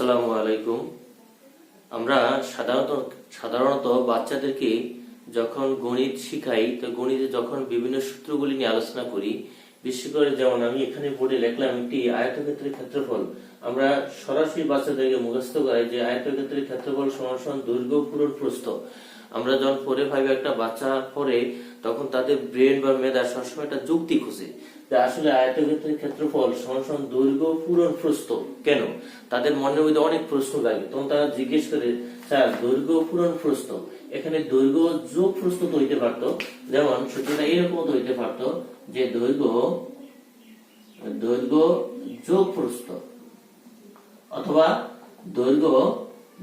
আসসালামু আলাইকুম। আমরা সাধারণত সাধারণত বাচ্চাদেরকে যখন গণিত শিখাই, তো গণিতে যখন বিভিন্ন সূত্রগুলি নিয়ে আলোচনা করি, বিশেষ করে যেমন আমি এখানে বোর্ডে লিখলাম একটি আয়তক্ষেত্রের ক্ষেত্রফল, আমরা সরাসরি বাচ্চাদেরকে মুখস্থ করাই যে আয়তক্ষেত্রের ক্ষেত্রফল সমান দৈর্ঘ্য পূরণ প্রস্থ। আমরা যখন পরে ভাবে একটা বাচ্চা পড়ে, তখন তাদের ব্রেন বা মেধা সবসময় একটা যুক্তি খুঁজে। যে আসলে আয়তক্ষেত্রের ক্ষেত্রফল সমান দৈর্ঘ্য পূরণ প্রস্থ। কেন? তাদের মনের মধ্যে অনেক প্রশ্ন লাগে তখন তারা জিজ্ঞেস করে, স্যার, দৈর্ঘ্য পূরণ প্রস্থ। এখানে দৈর্ঘ্য যোগ প্রস্থ হইতে পারতো। যেমন সূত্রটা এরকম হইতে পারতো যে দৈর্ঘ্য দৈর্ঘ্য যোগ প্রস্থ অথবা দৈর্ঘ্য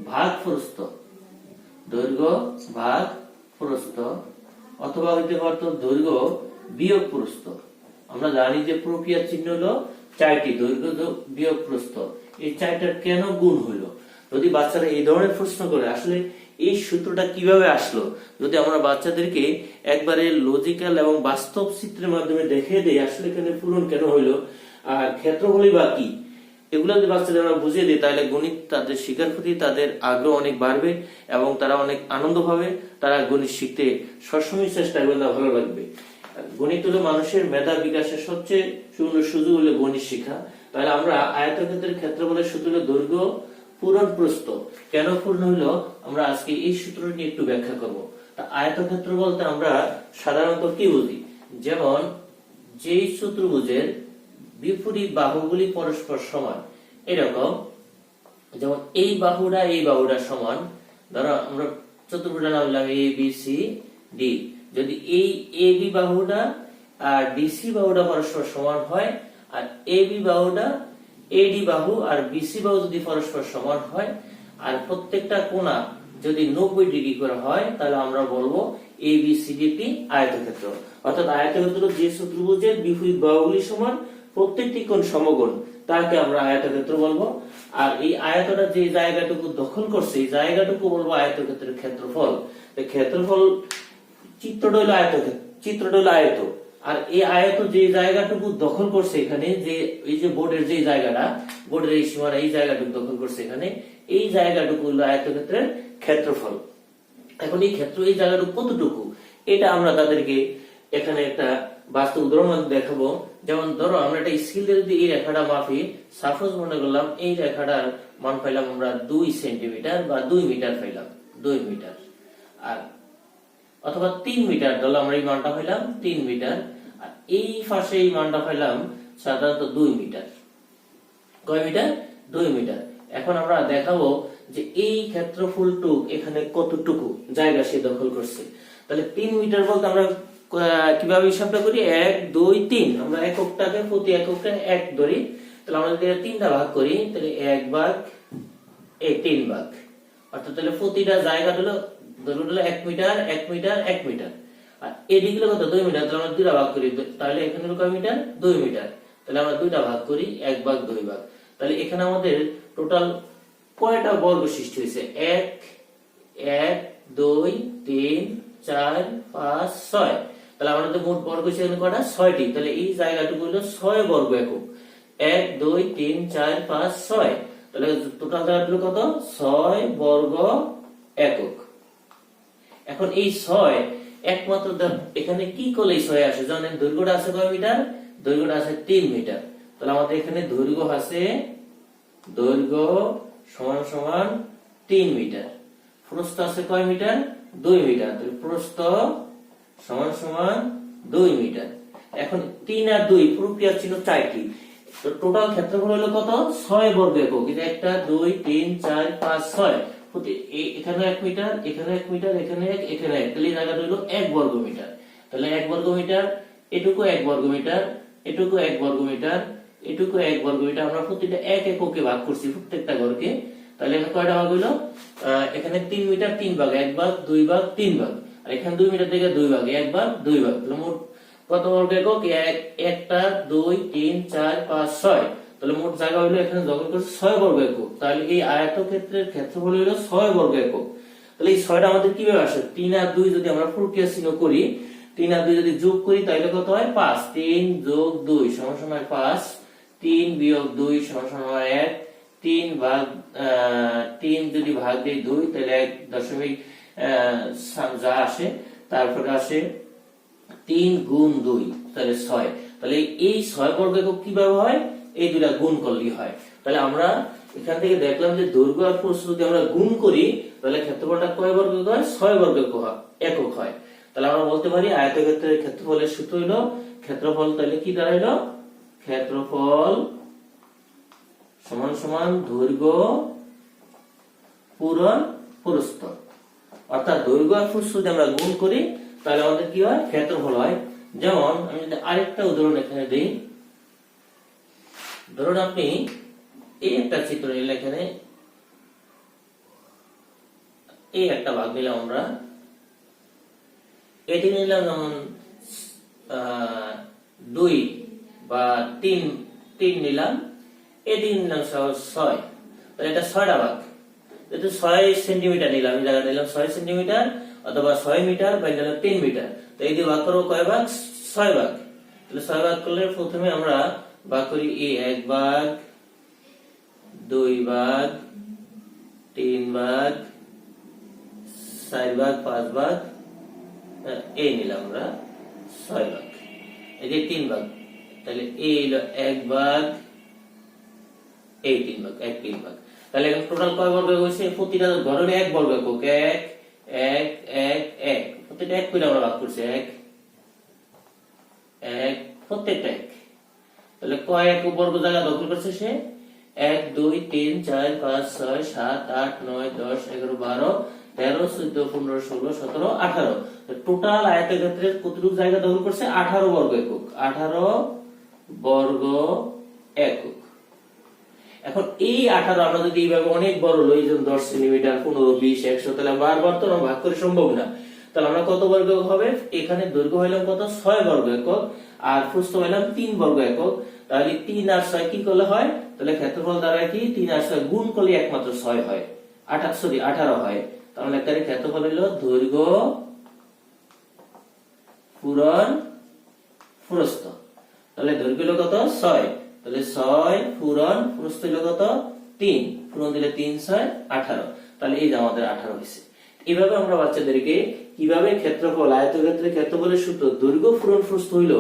ভাগ প্রস্থ। দৈর্ঘ্য ভাগ প্রস্থ অথবা হইতে পারত দৈর্ঘ্য বিয়োগ প্রস্থ। আমরা জানি যে প্রক্রিয়া চিহ্ন হলো চারটি দৈর্ঘ্য বিয়োগ প্রস্থ। এই চারটার কেন গুণ হইল যদি বাচ্চারা এই ধরনের প্রশ্ন করে, আসলে এই সূত্রটা কীভাবে আসলো? যদি আমরা বাচ্চাদেরকে একবারে লজিক্যাল এবং বাস্তব চিত্রের মাধ্যমে দেখে দেই, আসলে এখানে পূরণ কেন হইল আর ক্ষেত্রফলই বা কি? এগুলো যদি বাচ্চাদের আমরা বুঝিয়ে দিই, তাহলে গণিত তাদের শিকার প্রতি তাদের আগ্রহ অনেক বাড়বে এবং তারা অনেক আনন্দ পাবে। তারা গণিত শিখতে সবসময় চেষ্টা করলে ভালো লাগবে। গণিত হলো মানুষের মেধা বিকাশের সবচেয়ে সুন্দর সুযোগ হলো গণিত শিখা তাহলে আমরা আয়তক্ষেত্রের ক্ষেত্রফলের সূত্র দৈর্ঘ্য, পূরণ, প্রস্থ। কেন পূর্ণ হলো? আমরা আজকে এই সূত্র নিয়ে একটু ব্যাখ্যা করব। তা আয়তক্ষেত্র বলতে আমরা সাধারণত কি বুঝি? যেমন, যেই চতুর্ভুজের বিপরীত বাহুগুলি পরস্পর সমান, এরকম। যেমন, এই বাহুটা এই বাহুটা সমান। ধরো, আমরা চতুর্ভুজটা নাম এ বি সি ডি যদি এই এ বি বাহুটা আর ডিসি বাহুটা পরস্পর সমান হয়, আর এ বি বাহুটা এডি বাহু আর বিসি বাহু যদি পরস্পর সমান হয়, আর প্রত্যেকটা কোণা যদি নব্বই ডিগ্রি করে হয়, তাহলে আমরা বলব এ বি সি ডি একটি আয়তক্ষেত্র। অর্থাৎ আয়তক্ষেত্র যে চতুর্ভুজের বিপরীত বাহুগুলি সমান, প্রত্যেকটি কোণ সমগোণ তাকে আমরা আয়তক্ষেত্র বলব। আর এই আয়তটা যে জায়গাটুকু দখল করছে, এই জায়গাটুকু বলব আয়তক্ষেত্রের ক্ষেত্রফল। ক্ষেত্রফল চিত্রটা হলো আয়ত চিত্রটা হলো আয়ত আর এই আয়ত যে জায়গাটুকু দখল করছে এখানে, যে এই যে বোর্ডের যে জায়গাটা, বোর্ডের এই সীমানা, এই জায়গাটুকু দখল করছে এখানে, এই জায়গাটুকু হলো আয়তক্ষেত্রের ক্ষেত্রফল। এখন এই ক্ষেত্র, এই জায়গাটুকু কতটুকু? এটা আমরা তাদেরকে এখানে একটা বাস্তব উদাহরণ দেখাবো। যেমন ধরো, আমরা একটা স্কিল যদি এই রেখাটা মাপি সাপোজ মনে করলাম, এই রেখাটার মান পাইলাম আমরা দুই সেন্টিমিটার বা দুই মিটার পাইলাম, দুই মিটার। আর অথবা তিন মিটার ধরলাম আমরা এই মানটা পাইলাম তিন মিটার, আর এই পাশে এই মানটা পাইলাম সাধারণত দুই মিটার। কয় মিটার? দুই মিটার। এখন আমরা দেখাবো যে এই ক্ষেত্রফলটুক এখানে কতটুকু জায়গা সে দখল করছে। তাহলে তিন মিটার বলতে আমরা কীভাবে হিসাবটা করি? এক, দুই, তিন। আমরা এককটাকে প্রতি এককটা এক ধরি। তাহলে আমরা যদি তিনটা ভাগ করি, তাহলে এক ভাগ এই তিন ভাগ। অর্থাৎ তাহলে প্রতিটা জায়গা হলো ধরুন হলো এক মিটার এক মিটার এক মিটার। আর এদিকে কত? দুই মিটার। তাহলে ভাগ করি। তাহলে এখানে কয় মিটার? দুই মিটার। তাহলে আমরা দুইটা ভাগ করি, এক ভাগ, দুই ভাগ। তাহলে এখানে আমাদের টোটাল কয়টা বর্গ সৃষ্টি হয়েছে? এক এক, দুই, তিন, চার, পাঁচ, ছয়। তাহলে আমাদের মোট বর্গ সেখানে কটা ছয়টি। তাহলে এই জায়গাটুকু হলো ছয় বর্গ একক। এক, দুই, তিন, চার, পাঁচ, ছয়। তাহলে টোটাল জায়গাটা কত? ছয় বর্গ একক। এখন এই ছয় একমাত্র এখানে কি করলে ছয় আসে? জানেন দৈর্ঘ্যটা আছে কয় মিটার? দৈর্ঘ্যটা আছে তিন মিটার। তাহলে আমাদের এখানে দৈর্ঘ্য আছে, দৈর্ঘ্য সমান সমান তিন মিটার। প্রস্থ আছে কয় মিটার? দুই মিটার। তাহলে প্রস্থ সমান সমান দুই মিটার। এখন তিন আর দুই, প্রক্রিয়া ছিল চারটি। তো টোটাল ক্ষেত্রফল হলো কত? ছয় বর্গ একক। এটা একটা, দুই, তিন, চার, পাঁচ, ছয়। এখানে এক মিটার, এখানে এক মিটার, এখানে এক এখানে এক। তাহলে জায়গাটা হলো এক বর্গ মিটার। তাহলে এক বর্গ মিটার, এটুকু এক বর্গ মিটার, এটুকু এক বর্গ মিটার, এটুকু এক বর্গ মিটার। আমরা প্রতিটা এক এককে ভাগ করছি প্রত্যেকটা ঘরকে। তাহলে এখানে কয়টা ভাগ হলো এখানে তিন মিটার তিন ভাগ, এক ভাগ, দুই ভাগ, তিন ভাগ। আর এখানে দুই মিটার থেকে দুই ভাগ, এক ভাগ, দুই ভাগ। তাহলে মোট কত বর্গ একক? এক, একটা, দুই, তিন, চার, পাঁচ, ছয়। তাহলে মোট জায়গা হলো এখানে দখল করছে ছয় বর্গ একক। তাহলে এই আয়তক্ষেত্রের ক্ষেত্রফল হলো ছয় বর্গ একক। তাহলে এই ছয়টা আমাদের কীভাবে আসে? তিন আর দুই যদি আমরা প্রক্রিয়া চিহ্ন করি, তিন আর দুই যদি যোগ করি, তাহলে কত হয়? পাঁচ। তিন যোগ দুই সমান পাঁচ। তিন বিয়োগ দুই সমান এক। তিন ভাগ তিন যদি ভাগ দিই দুই, তাহলে এক দশমিক যা আসে, তারপরে আসে তিন গুণ দুই, তাহলে ছয়। তাহলে এই ছয় বর্গ একক কীভাবে হয়? এই দুটা গুণ করলেই হয়। তাহলে আমরা এখান থেকে দেখলাম যে দৈর্ঘ্য আর প্রস্থ যদি আমরা গুণ করি, তাহলে ক্ষেত্রফলটা কয় বর্গ হয়? ছয় বর্গ একক হয়- তাহলে আমরা বলতে পারি আয়তক্ষেত্রের ক্ষেত্রফলের সূত্র হইল ক্ষেত্রফল তাহলে কি দাঁড়াইলো? ক্ষেত্রফল সমান সমান দৈর্ঘ্য পূরণ প্রস্থ। অর্থাৎ দৈর্ঘ্য আর প্রস্থ যদি আমরা গুণ করি, তাহলে আমাদের কি হয়? ক্ষেত্রফল হয়। যেমন আমি যদি আরেকটা উদাহরণ এখানে দিই ধরুন আপনি এই একটা চিত্র নিলে এখানে। এই একটা ভাগ নিলাম আমরা। এটি নিলাম যেমন দুই বা তিন তিন নিলাম। এটি নিলাম ছয়। এটা ছয়টা ভাগ। যেহেতু ছয় সেন্টিমিটার নিলাম, এই জায়গাটা নিলাম ছয় সেন্টিমিটার অথবা ছয় মিটার বা নিলাম তিন মিটার। তো এই দিয়ে ভাগ করব কয় ভাগ? ছয় ভাগ। তাহলে ছয় ভাগ করলে প্রথমে আমরা ভাগ করি এই এক ভাগ, দুই ভাগ, তিন ভাগ, চার ভাগ, পাঁচ ভাগ এই নিলাম আমরা ছয় ভাগ। এই যে তিন ভাগ, তাহলে এই হলো এক ভাগ এই তিন ভাগ, এক তিন ভাগ। তাহলে এখন টোটাল কয় বর্গ হয়েছে? প্রতিটা ঘরের এক বর্গ একক, এক এক এক এক। প্রতিটা এক করে আমরা ভাগ করছি, এক এক, প্রত্যেকটা এক। তাহলে কয় এক বর্গ জায়গা দখল করছে সে? এক, দুই, তিন, চার, পাঁচ, ছয়, সাত, আট, নয়, দশ, এগারো, বারো, তেরো, চোদ্দ, পনেরো, ষোলো, সতেরো, আঠারো। টোটাল কতটুকু জায়গা দখল করছে? আঠারো বর্গ একক। আঠারো বর্গ একক। এখন এই আঠারো আমরা যদি এইভাবে অনেক বড় লই যেমন দশ সেন্টিমিটার, পনেরো, বিশ, একশো, তাহলে বারবার তো ভাগ করে সম্ভব না। তাহলে আমরা কত বর্গ হবে? এখানে দৈর্ঘ্য হইলাম কত? ছয় বর্গ একক। আর প্রস্থ হইলাম তিন বর্গ একক। তাহলে তিন আর ছয় কি করলে হয়? তাহলে ক্ষেত্রফল দ্বারা কি? তিন আর ছয় গুণ করলে একমাত্র ছয় হয়। আঠাশ সরি, আঠারো হয়। তাহলে এখানে ক্ষেত্রফল হইল দৈর্ঘ্য পূরণ প্রস্থ। তাহলে দৈর্ঘ্য হলো কত? ছয়। তাহলে ছয় পূরণ প্রস্থ হলো কত? তিন। পূরণ দিলে তিন, ছয়, আঠারো। তাহলে এই যে আমাদের আঠারো হয়েছে। এইভাবে আমরা বাচ্চাদেরকে কীভাবে ক্ষেত্রফল, আয়তক্ষেত্রের ক্ষেত্রফলের সূত্র দৈর্ঘ্য, পূরণ, প্রস্থ হইল,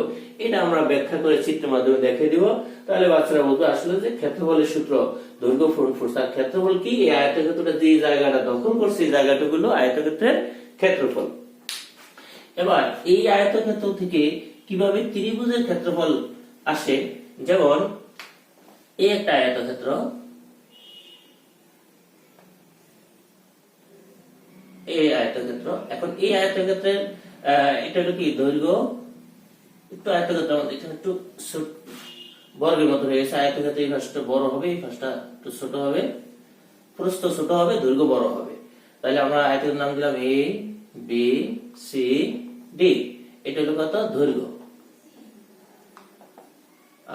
এটা আমরা ব্যাখ্যা করে চিত্রের মাধ্যমে দেখিয়ে দিব। তাহলে বাচ্চারা বলবে আসলে যে ক্ষেত্রফলের সূত্র দৈর্ঘ্য, পূরণ, প্রস্থ, আর ক্ষেত্রফল কি? এই আয়তক্ষেত্রটা যে জায়গাটা দখল করছে, এই জায়গাটা হলো আয়তক্ষেত্রের ক্ষেত্রফল। এবার এই আয়তক্ষেত্র থেকে কীভাবে ত্রিভুজের ক্ষেত্রফল আসে? যেমন, এই একটা আয়তক্ষেত্র এই আয়তক্ষেত্র। এখন এই আয়তক্ষেত্রের এটা হলো কি? দৈর্ঘ্য, একটু আয়তক্ষেত্র আমাদের এখানে একটু বর্গের মতো গেছে আয়তক্ষেত্রে এই ফাঁসটা বড় হবে, এই ফাঁসটা একটু ছোট হবে। প্রস্থ ছোট হবে, দৈর্ঘ্য বড় হবে। তাহলে আমরা আয়তের নাম দিলাম এ বি সি ডি এটা হলো কত? দৈর্ঘ্য।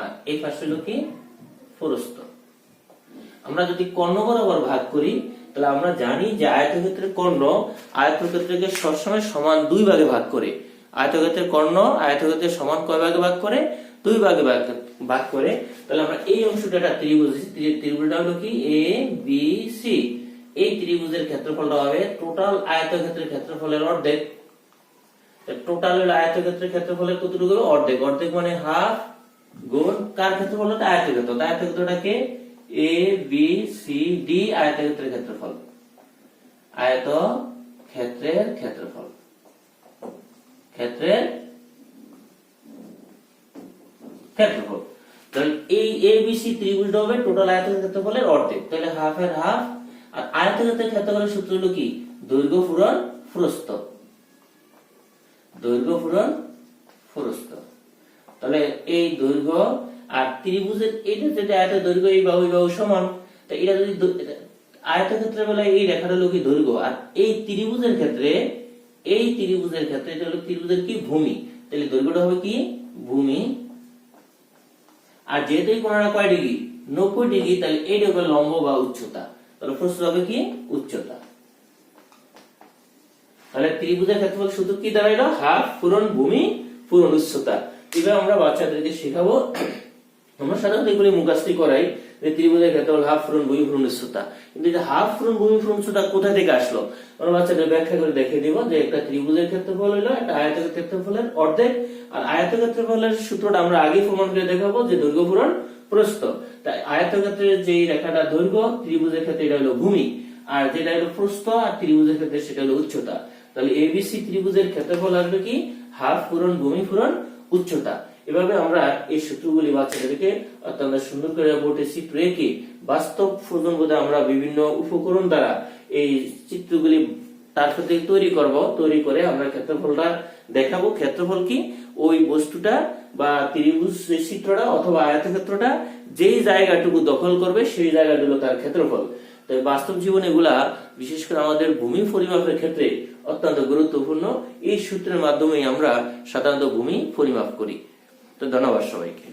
আর এই পাশে হলো কি? প্রস্থ। আমরা যদি কর্ণ বরাবর ভাগ করি তাহলে আমরা জানি যে আয়তক্ষেত্রের কর্ণ আয়তক্ষেত্রকে সবসময় সমান দুই ভাগে ভাগ করে। আয়তক্ষেত্রের কর্ণ আয়তক্ষেত্রের সমান কয় ভাগে ভাগ করে? দুই ভাগে ভাগ ভাগ করে। তাহলে আমরা এই অংশটা একটা ত্রিভুজ ত্রিভুজটা হলো কি? এ বি সি এই ত্রিভুজের ক্ষেত্রফলটা হবে টোটাল আয়তক্ষেত্রের ক্ষেত্রফলের অর্ধেক। টোটাল হলো আয়তক্ষেত্রের ক্ষেত্রফলের কতটুকু অর্ধেক। অর্ধেক মানে হাফ গুণ কার ক্ষেত্রফল? আয়তক্ষেত্র। আয়তক্ষেত্রটাকে এ বি সি ডি আয়তক্ষেত্রের ক্ষেত্রফল। আয়ত ক্ষেত্রের ক্ষেত্রফল। ক্ষেত্রের ক্ষেত্রফল। তাহলে এই এ বি সি হবে টোটাল আয়তক্ষেত্রের ক্ষেত্রফলের অর্ধেক। তাহলে হাফ এর হাফ আর আয়তক্ষেত্রের ক্ষেত্রফলের সূত্র হলো কি? দৈর্ঘ্য পূরণ প্রস্থ। দৈর্ঘ্য পূরণ প্রস্থ। তাহলে এই দৈর্ঘ্য আর ত্রিভুজের এটা যদি আয়ত দৈর্ঘ্য, এই বাহু বাহু সমান, তো এটা যদি আয়তক্ষেত্রের বেলায় এই রেখাটা হলো কি দৈর্ঘ্য। আর এই ত্রিভুজের ক্ষেত্রে, এই ত্রিভুজের ক্ষেত্রে এটা হলো ত্রিভুজের কি ভূমি। তাহলে দৈর্ঘ্যটা হবে কি? ভূমি। আর যেহেতু এই কোণটা কয় ডিগ্রি? নব্বই ডিগ্রি, তাহলে এইটা হবে লম্ব বা উচ্চতা। তাহলে প্রশ্ন হবে কি? উচ্চতা। তাহলে ত্রিভুজের ক্ষেত্রফল শুধু কি দাঁড়াইলো হাফ পূরণ ভূমি, পূরণ উচ্চতা। এবার আমরা বাচ্চাদেরকে শেখাবো আমরা সাধারণত এগুলি মুখাস্তি করাই যে ত্রিভুজের ক্ষেত্রফল হাফ পূরণ ভূমি পূরণ উচ্চতা কিন্তু যে হাফ পূরণ ভূমি পূরণ উচ্চতা কোথা থেকে আসলো? আমরা বাচ্চাদের ব্যাখ্যা করে দেখে দিব যে একটা ত্রিভুজের ক্ষেত্রফল হলো, একটা আয়তের ক্ষেত্রফলের অর্ধেক, আর আয়তের ক্ষেত্রফলের সূত্রটা আমরা আগে প্রমাণ করে দেখাবো যে দৈর্ঘ্য পূরণ প্রস্থ। তাই আয়তক্ষেত্রের যে রেখাটা দৈর্ঘ্য, ত্রিভুজের ক্ষেত্রে এটা হলো ভূমি, আর যেটা হলো প্রস্থ আর ত্রিভুজের ক্ষেত্রে সেটা হলো উচ্চতা। তাহলে এবিসি ত্রিভুজের ক্ষেত্রফল আসবে কি? হাফ পূরণ ভূমি পূরণ উচ্চতা। এভাবে আমরা এই সূত্রগুলি বাচ্চাদেরকে অত্যন্ত সুন্দর করে বোর্ডে চিত্র এঁকে বাস্তব প্রয়োজন বোধে আমরা বিভিন্ন উপকরণ দ্বারা এই চিত্রগুলি তারপর থেকে তৈরি করব, তৈরি করে আমরা ক্ষেত্রফলটা দেখাবো। ক্ষেত্রফল কি? ওই বস্তুটা বা ত্রিভুজ চিত্রটা অথবা আয়তক্ষেত্রটা যেই জায়গাটুকু দখল করবে সেই জায়গাটা হলো তার ক্ষেত্রফল। তাই বাস্তব জীবনে এগুলা, বিশেষ করে আমাদের ভূমি পরিমাপের ক্ষেত্রে অত্যন্ত গুরুত্বপূর্ণ। এই সূত্রের মাধ্যমেই আমরা সাধারণত ভূমি পরিমাপ করি। তো ধন্যবাদ সবাইকে।